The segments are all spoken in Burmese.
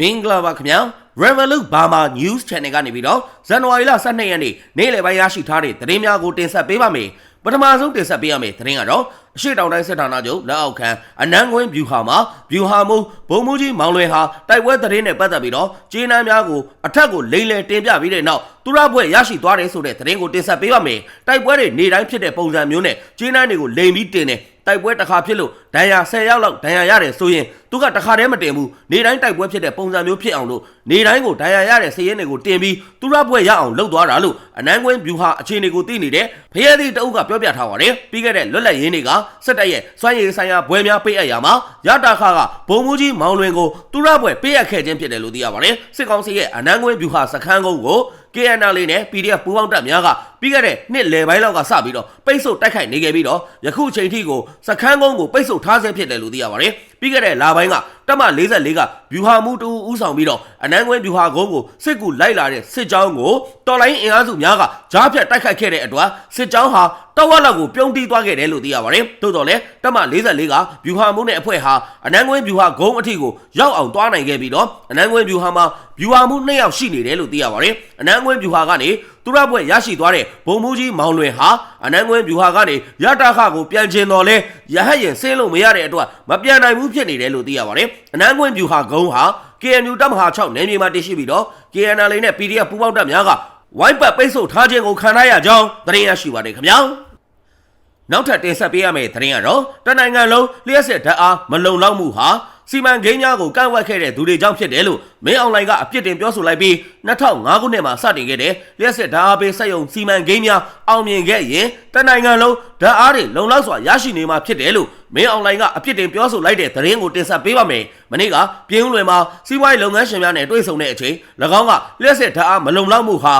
မင်္ဂလာပါခင်ဗျာ Revolut Burma News Channel ကနေပြီးတော့ဇန်နဝါရီလ12ရက်နေ့နေ့လယ်ပိုင်းရရှိထားတဲ့သတင်းများကိုတင်ဆက်ပေးပါမယ်ပထမဆုံးတင်ဆက်ပေးရမယ့်သတင်းကတော့အရှိတောင်တိုင်းစစ်ဌာနချုပ်လက်အောက်ခံအနန်းကွင်းဗျူဟာမှာဗျူဟာမူဘုံမူကြီးမောင်လွင်ဟာတိုက်ပွဲသတင်းနဲ့ပတ်သက်ပြီးတော့ကျေးနန်းများကိုအထက်ကိုလိမ့်လဲတင်ပြပြီးတဲ့နောက်သူရဘွဲ့ရရှိသွားတယ်ဆိုတဲ့သတင်းကိုတင်ဆက်ပေးပါမယ်တိုက်ပွဲတွေနေတိုင်းဖြစ်တဲ့ပုံစံမျိုးနဲ့ကျေးနန်းတွေကိုလိမ့်ပြီးတင်တယ် တိုက်ပွဲတစ်ခါဖြစ်လို့ဒဏ်ရာ10ရောက်လောက်ဒဏ်ရာရတယ်ဆိုရင်သူကတစ်ခါတည်းမတင်ဘူးနေတိုင်းတိုက်ပွဲဖြစ်တဲ့ပုံစံမျိုးဖြစ်အောင်လို့နေတိုင်းကိုဒဏ်ရာရတဲ့စည်ရင်တွေကိုတင်ပြီးသူရဘွဲ့ရအောင်လုပ်သွားတာလို့အနန်းကွင်းဗျူဟာအခြေအနေကိုသိနေတဲ့ဖရဲသည့်တအုပ်ကပြောပြထားပါတယ်ပြီးခဲ့တဲ့လွတ်လပ်ရင်းတွေကစစ်တပ်ရဲ့စွမ်းရည်ဆိုင်ရာဘွဲများပေးအပ်ရာမှာရတာခကဘုံမူကြီးမောင်လွင်ကိုသူရဘွဲ့ပေးအပ်ခဲ့ခြင်းဖြစ်တယ်လို့သိရပါတယ်စစ်ကောင်စီရဲ့အနန်းကွင်းဗျူဟာစခန်းကုန်းကို KNL လေးနဲ့ PDF ပူးပေါင်းတပ်များကပြီးခဲ့တဲ့နှစ်လယ်ပိုင်းလောက်ကစပြီးတော့ပိတ်ဆို့တိုက်ခိုက်နေခဲ့ပြီးတော့ယခုချိန်ထိကိုစခန်းကုန်းကိုပိတ်ဆို့ထားဆဲဖြစ်တယ်လို့သိရပါတယ်။ ပြီးခဲ့တဲ့လပိုင်းကတပ်မ44ကဗျူဟာမှုတူဦးဆောင်ပြီးတော့အနန်းကွင်းဗျူဟာကုန်းကိုစစ်ကူလိုက်လာတဲ့စစ်ကြောင်းကိုတော်လိုင်းအင်အားစုများကကြားဖြတ်တိုက်ခိုက်ခဲ့တဲ့အတွက်စစ်ကြောင်းဟာတဝက်လောက်ကိုပြုံးတီးသွားခဲ့တယ်လို့သိရပါတယ်။သို့တော်လည်းတပ်မ44ကဗျူဟာမှုနဲ့အဖွဲ့ဟာအနန်းကွင်းဗျူဟာကုန်းအထိကိုရောက်အောင်သွားနိုင်ခဲ့ပြီးတော့အနန်းကွင်းဗျူဟာမှာဗျူဟာမှုနှစ်ယောက်ရှိနေတယ်လို့သိရပါတယ်။အနန်းကွင်းဗျူဟာကနေ သူရဘွဲ့ရရှိသွားတဲ့ဘုံမူကြီးမောင်လွင်ဟာအနန်းကွင်းဗျူဟာကနေရတာခကိုပြန်ကျင်တော်လဲရဟတ်ရင်ဆင်းလို့မရတဲ့အတွက်မပြန်နိုင်ဘူးဖြစ်နေတယ်လို့သိရပါတယ်။အနန်းကွင်းဗျူဟာကုန်းဟာ KNU တပ်မဟာ6နယ်မြေမှာတည်ရှိပြီးတော့ KNL နဲ့ PDF ပူးပေါင်းတပ်များကဝိုင်းပတ်ပိတ်ဆို့ထားခြင်းကိုခံရရကြောင်းသတင်းရရှိပါတယ်ခင်ဗျာ။နောက်ထပ်တင်ဆက်ပေးရမယ့်သတင်းကတော့တနိုင်ငံလုံးလျှက်စစ်ဓာတ်အားမလုံလောက်မှုဟာ စီမံကိန်းများကိုကန့်ဝတ်ခဲ့တဲ့သူတွေကြောင့်ဖြစ်တယ်လို့မင်းအွန်လိုင်းကအပြစ်တင်ပြောဆိုလိုက်ပြီး2005ခုနှစ်မှာစတင်ခဲ့တဲ့လျှက်စစ်ဓာတ်အားပေးစက်ရုံစီမံကိန်းများအောင်မြင်ခဲ့ရင်တနိုင်ငံလုံးဓာတ်အားတွေလုံလောက်စွာရရှိနေမှာဖြစ်တယ်လို့မင်းအွန်လိုင်းကအပြစ်တင်ပြောဆိုလိုက်တဲ့သတင်းကိုတင်ဆက်ပေးပါမယ်။မနေ့ကပြင်းဦးလွင်မှာစီးပွားရေးလုပ်ငန်းရှင်များနဲ့တွေ့ဆုံတဲ့အချိန်၎င်းကလျှက်စစ်ဓာတ်အားမလုံလောက်မှုဟာ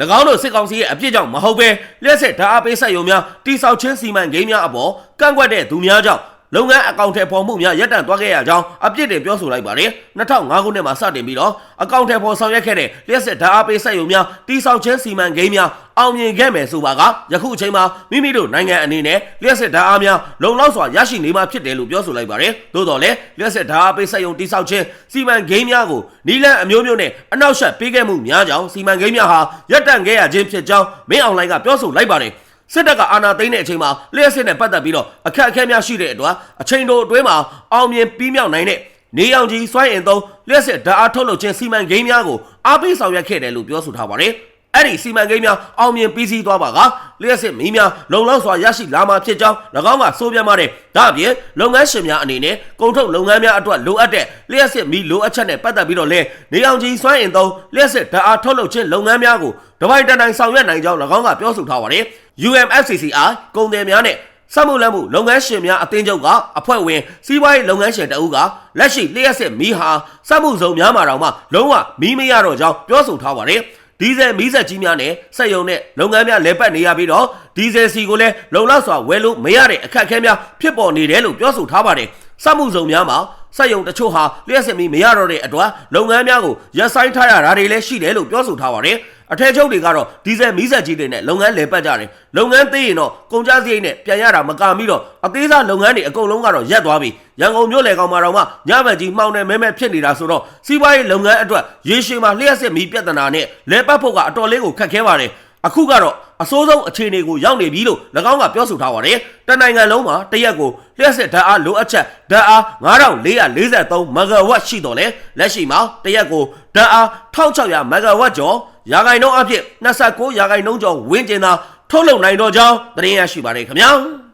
၎င်းတို့စစ်ကောင်စီရဲ့အပြစ်ကြောင့်မဟုတ်ပဲလျှက်စစ်ဓာတ်အားပေးဆက်ယုံများတိဆောက်ချင်းစီမံကိန်းများအပေါ်ကန့်ကွက်တဲ့သူများကြောင့် လုပ်ငန်းအကောင့်ထဲပေါ်မှုများရပ်တန့်သွားခဲ့ရကြောင်းအပြစ်တင်ပြောဆိုလိုက်ပါတယ်2005ခုနှစ်မှာစတင်ပြီးတော့အကောင့်ထဲပေါ်ဆောင်ရွက်ခဲ့တဲ့လျှက်စစ်ဓာတ်အားပေးဆက်ယုံများတိဆောက်ချင်းစီမံကိန်းများအောင်မြင်ခဲ့မယ်ဆိုပါကယခုအချိန်မှာမိမိတို့နိုင်ငံအနေနဲ့လျှက်စစ်ဓာတ်အားများလုံလောက်စွာရရှိနေမှာဖြစ်တယ်လို့ပြောဆိုလိုက်ပါတယ်သို့တော်လည်းလျှက်စစ်ဓာတ်အားပေးဆက်ယုံတိဆောက်ချင်းစီမံကိန်းများကိုနီလန်အမျိုးမျိုးနဲ့အနောက်ရှက်ပေးခဲ့မှုများကြောင့်စီမံကိန်းများဟာရပ်တန့်ခဲ့ရခြင်းဖြစ်ကြောင်းမင်းအွန်လိုင်းကပြောဆိုလိုက်ပါတယ် စစ်တပ်ကအာဏာသိမ်းတဲ့အချိန်မှာလျှက်စစ်နဲ့ပတ်သက်ပြီးတော့အခက်အခဲများရှိတဲ့အတွက်အချိန်တိုအတွင်းမှာအောင်မြင်ပြီးမြောက်နိုင်တဲ့နေအောင်ကြီးစွိုင်းအင်သုံးလျှက်စစ်ဓာတ်အားထုတ်လုပ်ခြင်းစီမံကိန်းများကိုအားပေးဆောင်ရွက်ခဲ့တယ်လို့ပြောဆိုထားပါတယ်။ အဲ့ဒီစီမံကိန်းများအောင်မြင်ပြီးစီးသွားပါကလျှက်စစ်မီးများလုံလောက်စွာရရှိလာမှာဖြစ်ကြောင်း၎င်းကဆိုပြန်ပါတယ်။ဒါ့အပြင်လုပ်ငန်းရှင်များအနေနဲ့ကုန်ထုတ်လုပ်ငန်းများအတွက်လိုအပ်တဲ့လျှက်စစ်မီးလိုအပ်ချက်နဲ့ပတ်သက်ပြီးတော့လဲနေအောင်ကြီးစွမ်းအင်သုံးလျှက်စစ်ဓာတ်အားထုတ်လုပ်ခြင်းလုပ်ငန်းများကိုတပိုင်တန်တိုင်ဆောင်ရွက်နိုင်ကြောင်း၎င်းကပြောဆိုထားပါတယ်။ UMFCCI ကုန်သည်များနဲ့စက်မှုလက်မှုလုပ်ငန်းရှင်များအသင်းချုပ်ကအဖွဲ့ဝင်စီးပွားရေးလုပ်ငန်းရှင်တအုပ်ကလက်ရှိလျှက်စစ်မီးဟာစက်မှုစုံများမှာတောင်မှလုံးဝမီးမရတော့ကြောင်းပြောဆိုထားပါတယ်။ ဒီဇယ်မီးဆက်ကြီးများနဲ့စက်ယုံနဲ့လုပ်ငန်းများလဲပတ်နေရပြီးတော့ဒီဇယ်စီကိုလည်းလုံလောက်စွာဝယ်လို့မရတဲ့အခက်အခဲများဖြစ်ပေါ်နေတယ်လို့ပြောဆိုထားပါတယ်။ စက်မှုစုံများမှာစက်ယုံတချို့ဟာလျှက်စစ်မီးမရတော့တဲ့အတွက်လုပ်ငန်းများကိုရပ်ဆိုင်းထားရတာတွေလည်းရှိတယ်လို့ပြောဆိုထားပါတယ်။အထက်ချုပ်တွေကတော့ဒီဇယ်မီးဆက်ကြီးတွေနဲ့လုပ်ငန်းလဲပတ်ကြတယ်။လုပ်ငန်းသေးရင်တော့ကုန်ကျစရိတ်နဲ့ပြန်ရတာမကပြီးတော့အသေးစားလုပ်ငန်းတွေအကုန်လုံးကတော့ရပ်သွားပြီ။ရန်ကုန်မြို့လေကောင်မှာတော့မှညဗန်ကြီးမှောင်နေမဲမဲဖြစ်နေတာဆိုတော့စီးပွားရေးလုပ်ငန်းအတွက်ရေရှည်မှာလျှက်စစ်မီးပြဿနာနဲ့လဲပတ်ဖို့ကအတော်လေးကိုခက်ခဲပါတယ်။ အခုကတော့အစိုးဆုံးအခြေအနေကိုရောက်နေပြီလို့၎င်းကပြောဆိုထားပါတယ်။တနိုင်ငံလုံးမှာတရက်ကိုလျှက်စစ်ဓာတ်အားလိုအပ်ချက်ဓာတ်အား9443မဂါဝတ်ရှိတော့လေလက်ရှိမှာတရက်ကိုဓာတ်အား1600မဂါဝတ်ကျော်ရာဂိုင်နှုန်းအဖြစ်29ရာဂိုင်နှုန်းကျော်ဝန်းကျင်သာထုတ်လုပ်နိုင်တော့ကြောင်းသတင်းရရှိပါတယ်ခင်ဗျာ။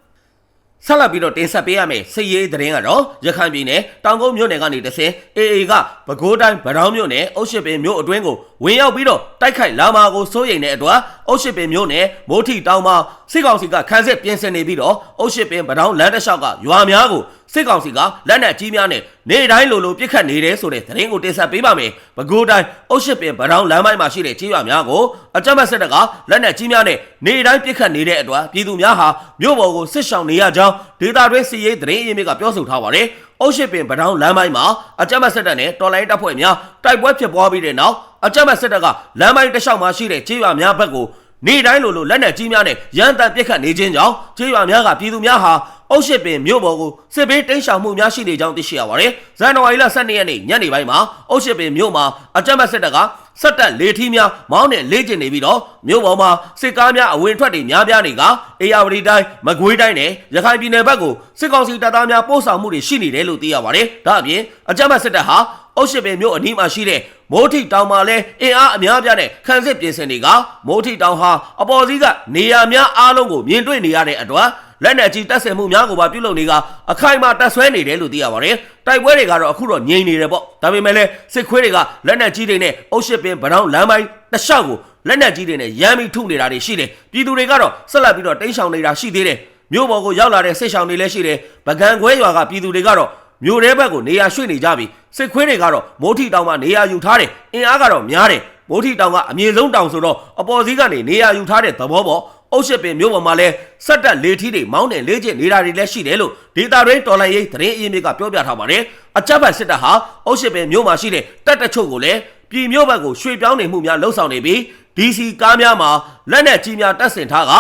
ဆက်လက်ပြီးတော့တင်ဆက်ပေးရမယ်စစ်ရေးသတင်းကတော့ရခိုင်ပြည်နယ်တောင်ကုန်းမြို့နယ်ကနေတဆင် AA ကပဲခူးတိုင်းဗဒောင်းမြို့နယ်အုတ်ရှိပင်မြို့အတွင်းကိုဝင်ရောက်ပြီးတော့တိုက်ခိုက်လာမှာကိုစိုးရိမ်တဲ့အတွက် အုတ်ရှိပင်မြို့နယ်မိုးထီတောင်မှာစစ်ကောင်စီကခန်းစစ်ပြင်ဆင်နေပြီးတော့အုတ်ရှိပင်ဗဒောင်းလမ်းတစ်လျှောက်ကရွာများကိုစစ်ကောင်စီကလက်နက်ကြီးများနဲ့နေတိုင်းလိုလိုပစ်ခတ်နေတယ်ဆိုတဲ့သတင်းကိုတင်ဆက်ပေးပါမယ်။ပဲခူးတိုင်းအုတ်ရှိပင်ဗဒောင်းလမ်းပိုင်းမှာရှိတဲ့ခြေရွာများကိုအကြမ်းဖက်စစ်တပ်ကလက်နက်ကြီးများနဲ့နေတိုင်းပစ်ခတ်နေတဲ့အတွက်ပြည်သူများဟာမြို့ပေါ်ကိုစစ်ဆောင်နေရကြောင်းဒေသတွင်းစီရေးသတင်းအရင်းမြစ်ကပြောဆိုထားပါတယ်။အုတ်ရှိပင်ဗဒောင်းလမ်းပိုင်းမှာအကြမ်းဖက်စစ်တပ်နဲ့တော်လိုင်းတပ်ဖွဲ့များတိုက်ပွဲဖြစ်ပွားပြီးတဲ့နောက်အကြမ်းဖက်စစ်တပ်ကလမ်းပိုင်းတစ်လျှောက်မှာရှိတဲ့ခြေရွာများဘက်ကို နေတိုင်းလိုလိုလက်နက်ကြီးများနဲ့ရန်တမ်းပစ်ခတ်နေခြင်းကြောင့်ခြေရွာများကပြည်သူများဟာအုတ်ရှစ်ပင်မြို့ပေါ်ကိုစစ်ဘေးတိမ်းရှောင်မှုများရှိနေကြောင်းသိရှိရပါတယ်။ဇန်နဝါရီလ12ရက်နေ့ညနေပိုင်းမှာအုတ်ရှစ်ပင်မြို့မှာအကြမ်းဖက်စစ်တပ်ကစက်တက်လေထီးများမောင်းနဲ့လေးကျင်နေပြီးတော့မြို့ပေါ်မှာစစ်ကားများအဝင်ထွက်တွေများပြားနေကအေယာဝတီတိုင်းမကွေးတိုင်းနဲ့ရခိုင်ပြည်နယ်ဘက်ကိုစစ်ကောင်စီတပ်သားများပို့ဆောင်မှုတွေရှိနေတယ်လို့သိရပါတယ်။ဒါအပြင်အကြမ်းဖက်စစ်တပ်ဟာအုတ်ရှစ်ပင်မြို့အနီးမှာရှိတဲ့ မိုးထိတောင်မှာလဲအင်အားအများပြားတဲ့ခန်းစစ်ပြင်ဆင်တွေကမိုးထိတောင်ဟာအပေါ်စီးကနေရာများအားလုံးကိုမြင်တွေ့နေရတဲ့အတွက်လက်နက်ကြီးတပ်ဆင်မှုများကိုပါပြုလုပ်နေကအခိုင်အမာတပ်ဆွဲနေတယ်လို့သိရပါတယ်။တိုက်ပွဲတွေကတော့အခုတော့ငြိမ်နေတယ်ပေါ့။ဒါပေမဲ့လည်းစစ်ခွေးတွေကလက်နက်ကြီးတွေနဲ့အုတ်ရှစ်ပင်ဗနောင်းလမ်းပိုင်းတစ်လျှောက်ကိုလက်နက်ကြီးတွေနဲ့ရမ်းပြီးထုနေတာတွေရှိတယ်။ပြည်သူတွေကတော့ဆက်လက်ပြီးတော့တင်းရှောင်နေတာရှိသေးတယ်။မြို့ပေါ်ကိုရောက်လာတဲ့စစ်ရှောင်တွေလည်းရှိတယ်။ပကံခွဲရွာကပြည်သူတွေကတော့ မြို့ထဲဘက်ကိုနေရာရွှေ့နေကြပြီစစ်ခွေးတွေကတော့မိုးထီတောင်မှာနေရာယူထားတယ်အင်အားကတော့များတယ်မိုးထီတောင်ကအမြင့်ဆုံးတောင်ဆိုတော့အပေါ်စီးကနေနေရာယူထားတဲ့သဘောပေါ့အုတ်ရှစ်ပင်မြို့ပေါ်မှာလဲစက်တက်လေထီးတွေမောင်းတယ်လေးကျင်နေတာတွေလည်းရှိတယ်လို့ဒေတာရင်းတော်လိုင်းရေးသတင်းအရင်းမြစ်ကပြောပြထားပါတယ်အကြက်ဖက်စစ်တပ်ဟာအုတ်ရှစ်ပင်မြို့မှာရှိတဲ့တပ်တချို့ကိုလည်းပြည်မြို့ဘက်ကိုရွှေ့ပြောင်းနေမှုများလှုံ့ဆော်နေပြီး DC ကားများမှာလက်နက်ကြီးများတပ်ဆင်ထားက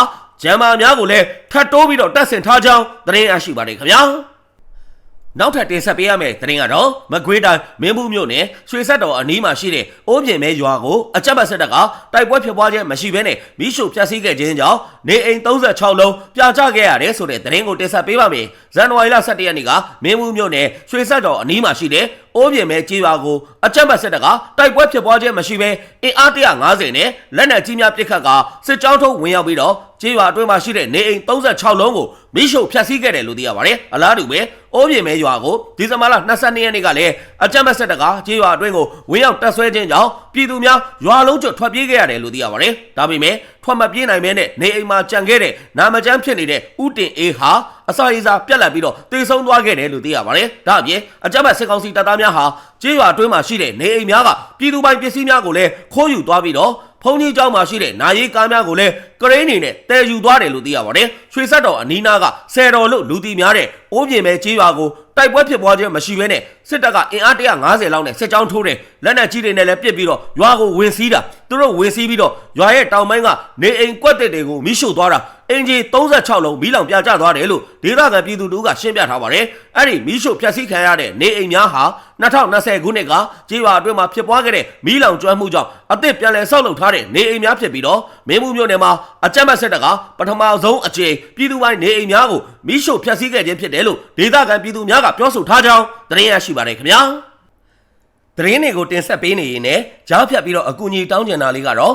ဂျမ်မာများကိုလည်းထပ်တိုးပြီးတော့တပ်ဆင်ထားကြောင်းသတင်းရရှိပါတယ်ခင်ဗျာ နောက်ထပ်တင်ဆက်ပေးရမယ့်သတင်းကတော့မကွေးတိုင်းမင်းဘူးမြို့နယ်ရွှေဆက်တော်အနီးမှာရှိတဲ့အိုးပြင်မဲရွာကိုအကြက်ပတ်ဆက်တပ်ကတိုက်ပွဲဖြစ်ပွားခြင်းမရှိဘဲနဲ့မိရှုဖျက်ဆီးခဲ့ခြင်းကြောင့်နေအိမ်36လုံးပြာကျခဲ့ရတယ်ဆိုတဲ့သတင်းကိုတင်ဆက်ပေးပါမယ်။ ဇန်နဝါရီလ17ရက်နေ့ကမင်းဘူးမြို့နယ်ရွှေဆက်တော်အနီးမှာရှိတဲ့အိုးပြင်မဲကြေးရွာကိုအကြက်ပတ်ဆက်တပ်ကတိုက်ပွဲဖြစ်ပွားခြင်းမရှိဘဲအင်အား150နဲ့လက်နက်ကြီးများပစ်ခတ်ကစစ်ကြောင်းထုံးဝင်ရောက်ပြီးတော့ကြေးရွာအတွင်းမှာရှိတဲ့နေအိမ်36လုံးကိုမိရှုဖျက်ဆီးခဲ့တယ်လို့သိရပါတယ်။အလားတူပဲအိုးပြင်မဲရွာကိုဒီဇင်ဘာလ22ရက်နေ့ကလည်းအကြမ်းဖက်စစ်တပ်ကကြေးရွာအတွင်းကိုဝင်ရောက်တပ်ဆွဲခြင်းကြောင့်ပြည်သူများရွာလုံးကျွတ်ထွက်ပြေးခဲ့ရတယ်လို့သိရပါတယ်။ဒါပေမဲ့ထွက်မပြေးနိုင်မဲနဲ့နေအိမ်မှာကြံခဲ့တဲ့နာမကျန်းဖြစ်နေတဲ့ဥတင်အေးဟာအစာရေးစာပြက်လက်ပြီးတော့တေဆုံးသွားခဲ့တယ်လို့သိရပါတယ်။ဒါအပြင်အကြမ်းဖက်စစ်ကောင်စီတပ်သားများဟာကြေးရွာအတွင်းမှာရှိတဲ့နေအိမ်များကပြည်သူပိုင်ပစ္စည်းများကိုလည်းခိုးယူသွားပြီးတော့ ဖုန်ကြီးကျောင်းမှာရှိတဲ့နာရီကားများကိုလည်းကရိန်းနေနဲ့တည်ယူသွားတယ်လို့သိရပါတယ်။ရွှေဆက်တော်အနီးနားကဆယ်တော်လို့လူသိများတဲ့အိုးပြင်ပဲကြေးရွာကိုတိုက်ပွဲဖြစ်ပွားခြင်းမရှိဘဲနဲ့စစ်တပ်ကအင်အား150လောက်နဲ့စစ်ကြောင်းထိုးတယ်လက်နက်ကြီးတွေနဲ့လည်းပစ်ပြီးတော့ရွာကိုဝင်စီးတာသူတို့ဝင်စီးပြီးတော့ရွာရဲ့တောင်ပိုင်းကနေအိမ်ကွက်တဲ့တွေကိုမိရှို့သွားတာ အင်ဂျီ36လုံးမီးလောင်ပြကျသွားတယ်လို့ဒေသခံပြည်သူတို့ကရှင်းပြထားပါတယ်အဲ့ဒီမီးရှို့ဖျက်ဆီးခံရတဲ့နေအိမ်များဟာ2020ခုနှစ်ကကြေးရွာအတွင်းမှာဖြစ်ပွားခဲ့တဲ့မီးလောင်ကျွမ်းမှုကြောင့်အသစ်ပြန်လည်ဆောက်လုပ်ထားတဲ့နေအိမ်များဖြစ်ပြီးတော့မင်းမှုမြို့နယ်မှာအကြမ်းဖက်စစ်တပ်ကပထမဆုံးအကြိမ်ပြည်သူပိုင်းနေအိမ်များကိုမီးရှို့ဖျက်ဆီးခဲ့ခြင်းဖြစ်တယ်လို့ဒေသခံပြည်သူများကပြောဆိုထားကြောင်းသတင်းရရှိပါတယ်ခင်ဗျာသတင်းတွေကိုတင်ဆက်ပေးနေရင်လည်းကြားဖြတ်ပြီးတော့အကူအညီတောင်းကျင်တာလေးကတော့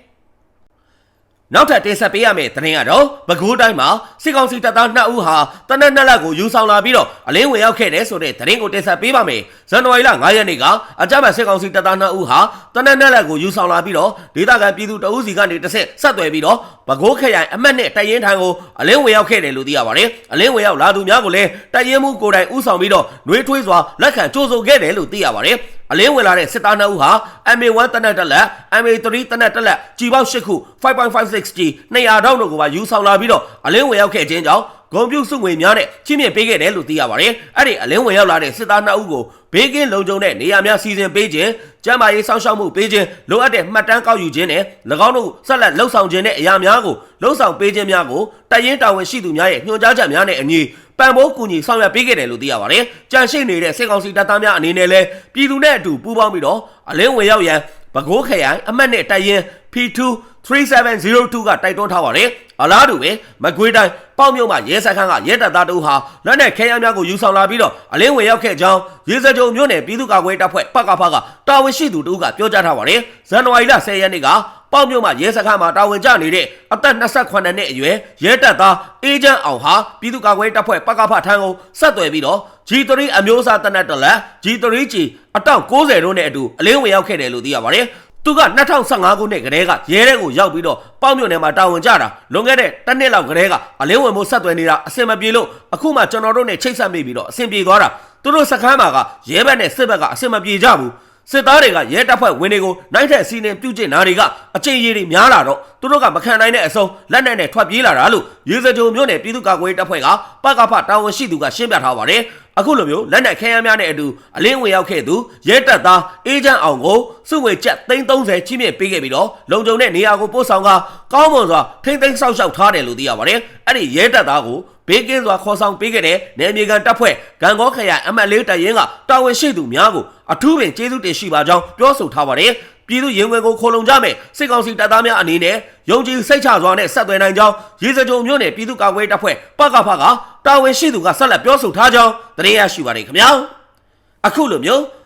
နောက်ထပ်တင်ဆက်ပေးရမယ့်သတင်းကတော့ပဲခူးတိုင်းမှာစစ်ကောင်စီတပ်သား2ဦးဟာတနက်နှစ်လက်ကိုယူဆောင်လာပြီးတော့အလင်းဝင်ရောက်ခဲ့တယ်ဆိုတဲ့သတင်းကိုတင်ဆက်ပေးပါမယ်။ဇန်နဝါရီလ9ရက်နေ့ကအကြမ်းဖက်စစ်ကောင်စီတပ်သား2ဦးဟာတနက်နှစ်လက်ကိုယူဆောင်လာပြီးတော့ဒေသခံပြည်သူတအုပ်စီကနေတစ်ဆက်ဆက်သွယ်ပြီးတော့ပဲခူးခရိုင်အမှတ်နဲ့တိုင်ရင်ထံကိုအလင်းဝင်ရောက်ခဲ့တယ်လို့သိရပါတယ်။အလင်းဝင်ရောက်လာသူများကိုလည်းတိုင်ရင်မှုကိုယ်တိုင်ဥဆောင်ပြီးတော့နှွေးထွေးစွာလက်ခံကြိုးဆိုခဲ့တယ်လို့သိရပါတယ်။ အလင်းဝင်လာတဲ့စစ်သား2ဦးဟာ MA1 တနက်တက်လက် MA3 တနက်တက်လက်ကြီးပေါက်8ခု 5.56G 200တောင်းတို့ကိုပါယူဆောင်လာပြီးတော့အလင်းဝင်ရောက်ခဲ့ခြင်းကြောင့်ဂုံပြုစုငွေများနဲ့ချင်းမြင့်ပေးခဲ့တယ်လို့သိရပါတယ်။အဲ့ဒီအလင်းဝင်ရောက်လာတဲ့စစ်သား2ဦးကိုဘေးကင်းလုံခြုံတဲ့နေရာများစီစဉ်ပေးခြင်းကျန်းမာရေးစောင့်ရှောက်မှုပေးခြင်းလိုအပ်တဲ့မှတ်တမ်းကောက်ယူခြင်းနဲ့၎င်းတို့ဆက်လက်လှုပ်ဆောင်ခြင်းနဲ့အရာများကိုလှုပ်ဆောင်ပေးခြင်းများကိုတရင်တာဝန်ရှိသူများရဲ့ညွှန်ကြားချက်များနဲ့အညီ ပံ့ပိုးကူညီဆောင်ရွက်ပေးခဲ့တယ်လို့သိရပါတယ်။ကြန့်ရှိနေတဲ့စစ်ကောင်စီတပ်သားများအနေနဲ့လည်းပြည်သူနဲ့အတူပူးပေါင်းပြီးတော့အလင်းဝင်ရောက်ရန်ပဲခူးခရိုင်အမှတ်နဲ့တိုင်ရင် P2 3702ကတိုက်တွန်းထားပါတယ်။အလားတူပဲမကွေးတိုင်းပေါ့မြို့မှာရဲစခန်းကရဲတပ်သားတို့ဟာလက်နက်ခဲယမ်းများကိုယူဆောင်လာပြီးတော့အလင်းဝင်ရောက်ခဲ့ကြောင်းရေစကြုံမြို့နယ်ပြည်သူ့ကာကွယ်တပ်ဖွဲ့ပကဖကတာဝန်ရှိသူတို့ကပြောကြားထားပါတယ်။ဇန်နဝါရီလ10ရက်နေ့က ပေါ့မြို့မှာရဲစခန်းမှာတာဝန်ကျနေတဲ့အသက်28နှစ်အရွယ်ရဲတပ်သားအေဂျင့်အောင်ဟာပြည်သူ့ကာကွယ်တပ်ဖွဲ့ပကဖထံကိုဆက်သွယ်ပြီးတော့ G3 အမျိုးအစားတနက်တလက် G3G အတောက်60တို့နဲ့အတူအလင်းဝင်ရောက်ခဲ့တယ်လို့သိရပါတယ်။သူက2015ခုနှစ်ကတည်းကရဲတဲ့ကိုရောက်ပြီးတော့ပေါ့မြို့နယ်မှာတာဝန်ကျတာလွန်ခဲ့တဲ့တစ်နှစ်လောက်ကတည်းကအလင်းဝင်မှုဆက်သွယ်နေတာအဆင်မပြေလို့အခုမှကျွန်တော်တို့နဲ့ချိတ်ဆက်မိပြီးတော့အဆင်ပြေသွားတာသူတို့စခန်းမှာကရဲဘက်နဲ့စစ်ဘက်ကအဆင်မပြေကြဘူး စစ်သားတွေကရဲတပ်ဖွဲ့ဝင်တွေကိုနိုင်တဲ့စီးနေပြုတ်ကျင်နာတွေကအချိန်ရည်တွေများလာတော့သူတို့ကမခံနိုင်တဲ့အဆုံးလက်နက်နဲ့ထွက်ပြေးလာတာလို့ရေစကြုံမြို့နယ်ပြည်သူ့ကာကွယ်ရေးတပ်ဖွဲ့ကပကဖတာဝန်ရှိသူကရှင်းပြထားပါတယ်အခုလိုမျိုးလက်နက်ခဲယမ်းများနဲ့အတူအလင်းဝင်ရောက်ခဲ့သူရဲတပ်သားအေဂျင့်အောင်ကိုစုဝေချက်330ချိမြင့်ပေးခဲ့ပြီးတော့လုံခြုံတဲ့နေရာကိုပို့ဆောင်ကကောင်းမွန်စွာထိမ့်သိမ်းဆောက်ရှောက်ထားတယ်လို့သိရပါတယ်အဲ့ဒီရဲတပ်သားကို ဘေးကင်းစွာခေါ်ဆောင်ပေးခဲ့တဲ့နယ်မြေကန်တပ်ဖွဲ့ဂံကောခရိုင်အမတ်လေးတရင်ကတာဝန်ရှိသူများကိုအထူးပင်ကျေးဇူးတင်ရှိပါကြောင်းပြောဆိုထားပါတယ်ပြည်သူရင်ဝင်ကိုခိုလုံကြမယ်စစ်ကောင်စီတပ်သားများအနေနဲ့ယုံကြည်စိတ်ချစွာနဲ့ဆက်သွယ်နိုင်ကြောင်းရေစကြုံမြို့နယ်ပြည်သူ့ကာကွယ်ရေးတပ်ဖွဲ့ပကဖကတာဝန်ရှိသူကဆက်လက်ပြောဆိုထားကြောင်းသတင်းရရှိပါတယ်ခင်ဗျာအခုလိုမျိုး